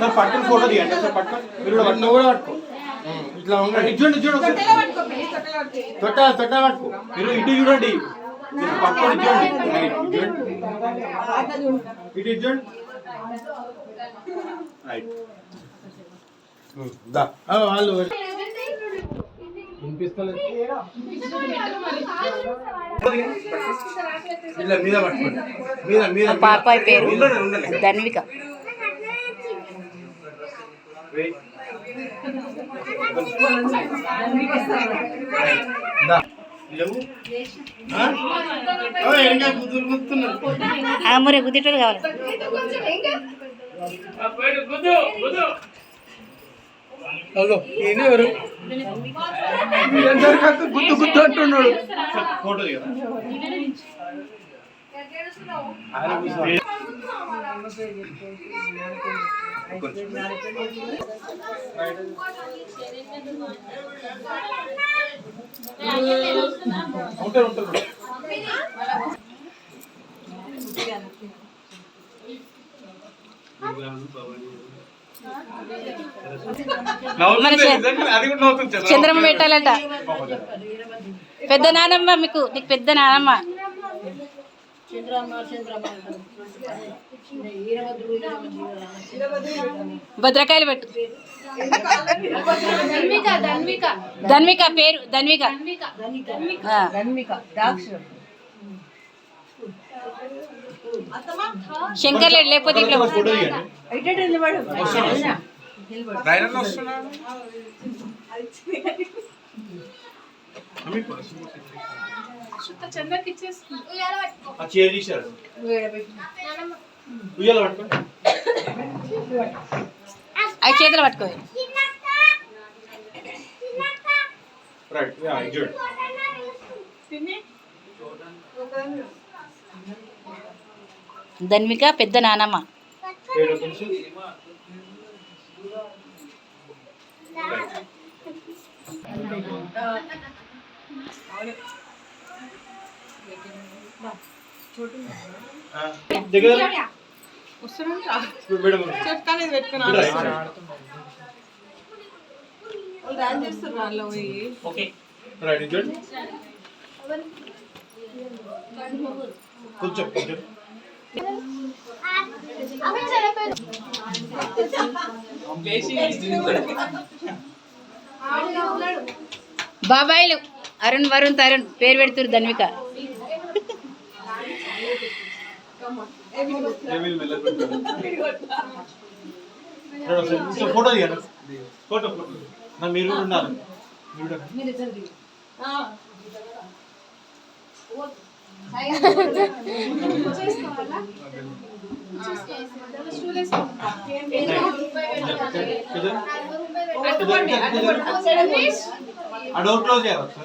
Sir పట్టుకుని photo తీయండి. Sir పట్టుకొని. మీరు కూడా నువ్వు కూడా పట్టుకో. ఇట్లా ఉండండి చూడండి చూడండి. తొట్ట తొట్ట పట్టుకో. మీరు ఇటు చూడండి. పట్టుకొని ఇటు చూడండి. రైట్, ఇటు చూడండి. రైట్. వాళ్ళు వినిపిస్తలేదు. ఇట్లా మీద పట్టుకోండి. మీద మీద ఆ పాపాయి పేరు. ధన్విక. మురే గుద్దేటోడు కావాలి. హలో ఎవరు? గుద్దు గుద్దు అంటున్నాడు. ఫోటో ఉంటారు ఉంటారు చంద్రమ్మ పెట్టాలట. పెద్ద నానమ్మ మీకు నీకు పెద్ద నానమ్మ. భద్రకాయలు పెట్టు. ధన్విక పేరు ధన్విక. ఆ. శంకర్ లేడు లేకపోతే ఇట్లా ఫోటో తీయండి రైడర్లు వస్తున్నారు ఆ చైర్ తీశారు ఉయ్యాల పట్టుకోండి అవి చేతులు పట్టుకో రైట్ యా చూడండి ధన్విక పెద్ద నానమ్మ ఏడో కొంచెం దగ్గర మేడం ఓకే. రైట్ చూడండి కొంచెం కొంచెం. బాబాయిలు అరుణ్ వరుణ్ తరుణ్ పేరు పెడుతురు ధన్విక. ఫోటో తీయండి ఫోటో ఫోటో నా మీరు కూడా ఉన్నారు? ఆ. డోర్ క్లోజ్ చేయాలి కదా